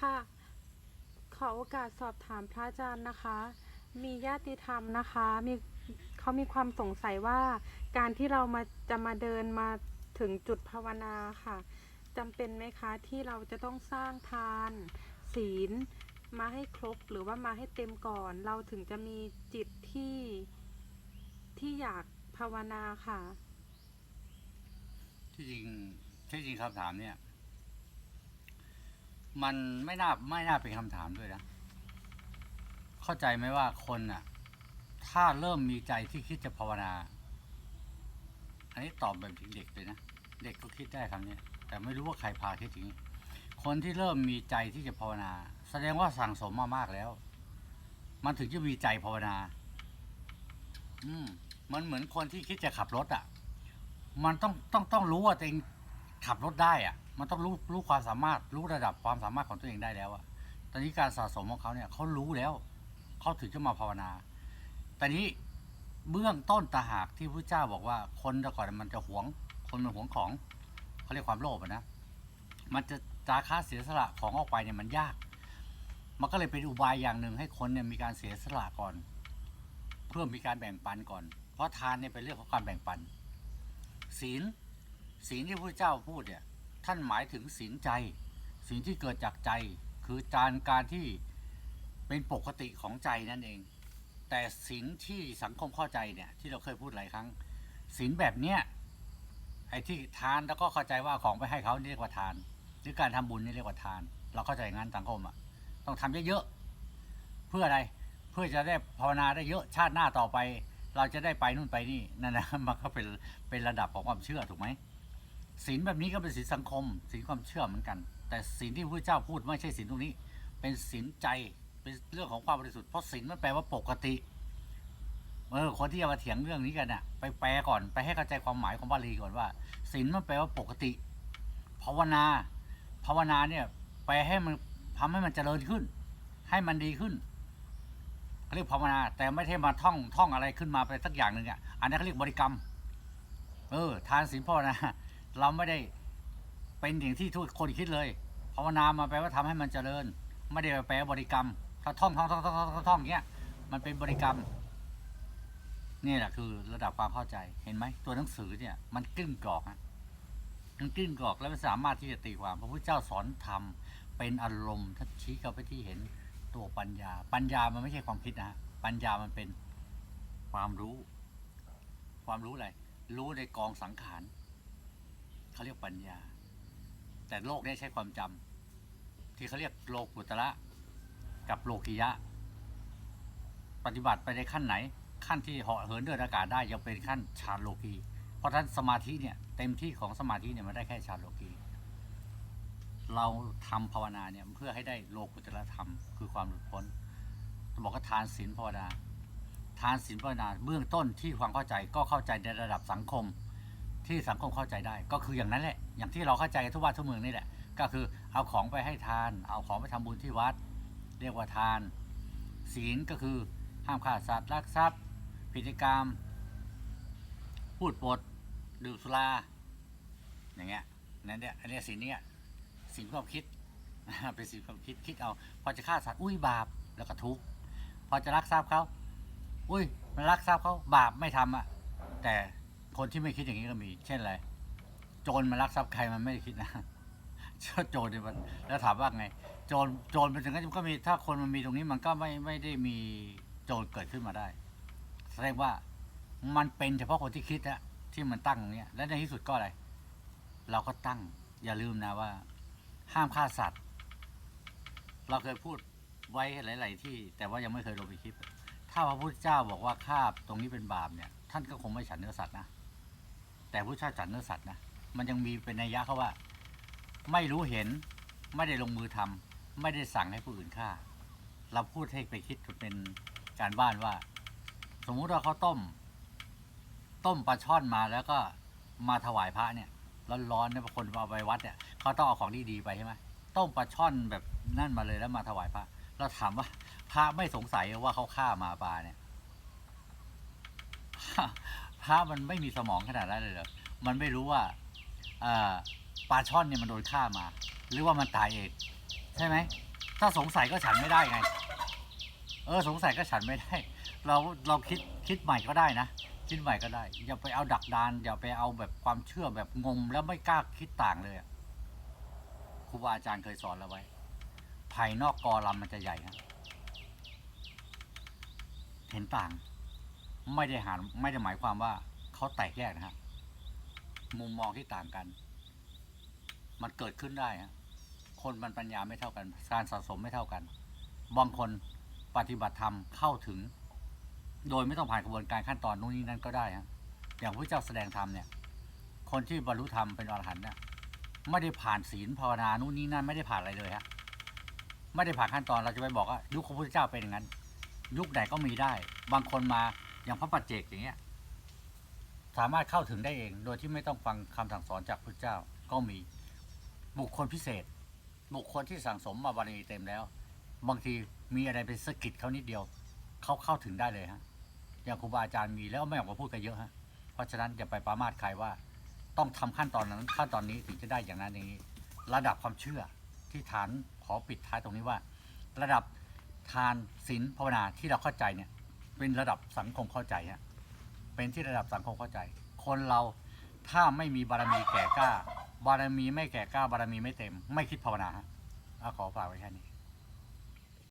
ค่ะ ขอโอกาสสอบถามพระอาจารย์นะคะ มีญาติธรรมนะคะมีเขามีความสงสัยว่าการที่เรามาจะมาเดินมาถึงจุดภาวนาค่ะจำเป็นไหมคะที่เราจะต้องสร้างทาน ศีล มาให้ครบหรือว่ามาให้เต็มก่อน เราถึงจะมีจิตที่ที่อยากภาวนาค่ะ ที่จริงที่จริงคำถามเนี่ย มันไม่น่าไม่น่าเป็นคำถามด้วยนะ เข้าใจไหมว่าคนน่ะ ถ้าเริ่มมีใจที่คิดจะภาวนา อันนี้ตอบแบบเด็กเลยนะ เด็กก็คิดได้คำนี้แต่ไม่รู้ว่าใครพาคิดถึงนี้ คนที่เริ่มมีใจที่จะภาวนา แสดงว่าสั่งสมมามากแล้ว มันถึงจะมีใจภาวนา อืม มันเหมือนคนที่คิดจะขับรถอะ มันต้องต้องต้องรู้ว่าตัวเองขับรถได้อะ มันต้องรู้รู้ความสามารถรู้ระดับความสามารถของตัวเองได้แล้วอะตอนนี้การสะสมของเขาเนี่ยเขารู้แล้วเขาถึงจะมาภาวนา แต่นี้เบื้องต้นตาหากที่พระเจ้าบอกว่าคนแต่ก่อนมันจะหวง คนมันหวงของเขาเรียกความโลภนะมันจะจาค่าเสียสละของออกไปเนี่ยมันยาก มันก็เลยเป็นอุบายอย่างหนึ่งให้คนเนี่ยมีการเสียสละก่อน เพื่อมีการแบ่งปันก่อน เพราะทานเนี่ยเป็นเรื่องของการแบ่งปัน ศีลศีลที่พระเจ้าพูดเนี่ย ท่านหมายถึงศีลใจศีลที่เกิดจากใจ คือจานการที่เป็นปกติของใจนั่นเอง แต่ศีลที่สังคมเข้าใจเนี่ยที่เราเคยพูดหลายครั้งศีลแบบเนี้ยไอ้ที่ทานแล้วก็เข้าใจว่าของไปให้เขานี่เรียกว่าทาน หรือการทำบุญนี่เรียกว่าทาน เราเข้าใจอย่างนั้นสังคมอะต้องทำเยอะๆเพื่ออะไรเพื่อจะได้ภาวนาได้เยอะชาติหน้าต่อไป เราจะได้ไปนู่นไปนี่นั่นนะมันก็เป็นเป็นระดับของความเชื่อถูกไหม ศีลแบบนี้ก็เป็นศีลสังคมศีลความเชื่อเหมือนกัน แต่ศีลที่พระเจ้าพูดไม่ใช่ศีลตรงนี้ เป็นศีลใจเป็นเรื่องของความบริสุทธิ์เพราะศีลมันแปลว่าปกติเออคนที่จะมาเถียงเรื่องนี้กันน่ะ ไปแปลก่อนไปให้เข้าใจความหมายของบาลีก่อนว่าศีลมันแปลว่าปกติภาวนาภาวนาเนี่ยแปลให้มันทำให้มันเจริญขึ้น ให้มันดีขึ้นเขาเรียกภาวนา แต่ไม่ใช่มาท่องท่องอะไรขึ้นมาไปสักอย่างหนึ่งอะอันนั้นเขาเรียกบริกรรม เออ ทานศีลภาวนา เราไม่ได้เป็นอย่างที่ทุกคนคิดเลยภาวนามาแปลว่าทำให้มันเจริญ ไม่ได้แปลบริกรรม ถ้าท่องท่องท่องท่องท่องท่องอย่างเงี้ยมันเป็นบริกรรมนี่แหละคือระดับความเข้าใจเห็นไหมตัวหนังสือเนี่ย มันกึ้งกรอกอะมันกึ้งกรอกแล้วมันสามารถที่จะตีความพระพุทธเจ้าสอนทำเป็นอารมณ์ถ้าชี้เข้าไปที่เห็นตัวปัญญา ปัญญามันไม่ใช่ความคิดนะฮะปัญญามันเป็นความรู้ ความรู้อะไรรู้ในกองสังขาร เขาเรียกปัญญา แต่โลกนี้ใช้ความจำที่เขาเรียกโลกุตระกับโลกิยะ ปฏิบัติไปในขั้นไหน ขั้นที่เหาะเหินเดินอากาศได้ยังเป็นขั้นฌานโลกีเพราะฉะนั้นสมาธิเนี่ยเต็มที่ของสมาธิเนี่ยมันได้แค่ฌานโลกีเราทำภาวนาเนี่ยเพื่อให้ได้โลกุตระธรรมคือความหลุดพ้นบอกว่าทานศีลภาวนาทานศีลภาวนาเบื้องต้นที่ความเข้าใจก็เข้าใจในระดับสังคม ที่สังคมเข้าใจได้ ก็คืออย่างนั้นแหละ อย่างที่เราเข้าใจทุกวันทุกเมืองนี่แหละ ก็คือเอาของไปให้ทาน เอาของไปทำบุญที่วัด เรียกว่าทาน ศีลก็คือห้ามฆ่าสัตว์ลักทรัพย์พิธีกรรม พูดปดดื่มสุราอย่างเงี้ยนั่นเนี่ยอันนี้ศีลเนี้ยสิ่งความคิดเป็นสิ่งความคิดคิดเอาพอจะฆ่าสัตว์อุ้ยบาปแล้วก็ทุกข์พอจะรักทรัพย์เขาอุ้ยมันรักทรัพย์เขาบาปไม่ทำอะแต่ คนที่ไม่คิดอย่างนี้ก็มี เช่นอะไร โจรมันรักทรัพย์ใครมันไม่ได้คิดนะเจ้าโจรเนี่ยมันแล้วถามว่าไง โจรโจรเป็นถึงนั้นมันก็มีถ้าคนมันมีตรงนี้มันก็ไม่ไม่ได้มีโจรเกิดขึ้นมาได้ แสดงว่ามันเป็นเฉพาะคนที่คิดอะที่มันตั้งตรงเนี้ยและในที่สุดก็อะไร เราก็ตั้ง อย่าลืมนะว่า ห้ามฆ่าสัตว์ เราเคยพูดไว้หลาย ๆ ที่ แต่ว่ายังไม่เคยลงไปคลิป ถ้าพระพุทธเจ้าบอกว่าฆ่าตรงนี้เป็นบาปเนี่ย ท่านก็คงไม่ฉันเนื้อสัตว์นะ แต่พระเจ้าฉันเนื้อสัตว์นะมันยังมีเป็นนัยยะเขาว่า ไม่รู้เห็นไม่ได้ลงมือทำไม่ได้สั่งให้ผู้อื่นฆ่า เราพูดให้ไปคิดเป็นการบ้านว่า สมมุติว่าเขาต้ม ต้มปลาช่อนมาแล้วก็มาถวายพระเนี่ยร้อนๆเนี่ยบางคนเอาไปวัดเนี่ยเขาต้องเอาของดีๆไปใช่ไหมต้มปลาช่อนแบบนั่นมาเลยแล้วมาถวายพระเราถามว่าพระไม่สงสัยว่าเขาฆ่ามาปลาเนี่ย ระมันไม่มีสมองขนาดนั้นเลยเหรอมันไม่รู้ว่าปลาช่อนเนี่ยมันโดนฆ่ามา หรือว่ามันตายเองใช่ไหม ถ้าสงสัยก็ฉันไม่ได้ไง เออสงสัยก็ฉันไม่ได้ เราเราคิดคิดใหม่ก็ได้นะคิดใหม่ก็ได้ อย่าไปเอาดักดาน อย่าไปเอาแบบความเชื่อแบบงมแล้วไม่กล้าคิดต่างเลยครูบาอาจารย์เคยสอนเราไว้ ภายนอกกอลำมันจะใหญ่ฮะเห็นต่าง ไม่ได้หารไม่ได้หมายความว่าเขาแตกแยกนะฮะมุมมองที่ต่างกัน มันเกิดขึ้นได้ฮะคนมันปัญญาไม่เท่ากัน การสะสมไม่เท่ากัน บางคนปฏิบัติธรรมเข้าถึง โดยไม่ต้องผ่านกระบวนการขั้นตอนนู้นนี้นั่นก็ได้ฮะอย่างพระเจ้าแสดงธรรมเนี่ย คนที่บรรลุธรรมเป็นอรหันต์เนี่ยไม่ได้ผ่านศีลภาวนานู่นนี่นั่นไม่ได้ผ่านอะไรเลยฮะไม่ได้ผ่านขั้นตอนเราจะไปบอกว่ายุคพระพุทธเจ้าเป็นอย่างนั้น ยุคไหนก็มีได้ บางคนมา อย่างพระปัจเจกอย่างเงี้ย สามารถเข้าถึงได้เอง โดยที่ไม่ต้องฟังคำสั่งสอนจากพระเจ้าก็มีบุคคลพิเศษ บุคคลที่สั่งสมมาบารมีเต็มแล้ว บางทีมีอะไรเป็นสะกิดเขานิดเดียวเขาเข้าถึงได้เลยฮะอย่างครูบาอาจารย์มีแล้วไม่ออกมาพูดกันเยอะฮะเพราะฉะนั้นอย่าไปประมาทใครว่า ต้องทำขั้นตอนนั้นขั้นตอนนี้ถึงจะได้อย่างนั้นอย่างนี้ ระดับความเชื่อที่ฐานขอปิดท้ายตรงนี้ว่า ระดับทานศีลภาวนาที่เราเข้าใจเนี่ย เป็นระดับสังคมเข้าใจฮะเป็นที่ระดับสังคมเข้าใจ คนเราถ้าไม่มีบารมีแก่กล้า บารมีไม่แก่กล้า บารมีไม่เต็ม ไม่คิดภาวนาฮะขอฝากไว้แค่นี้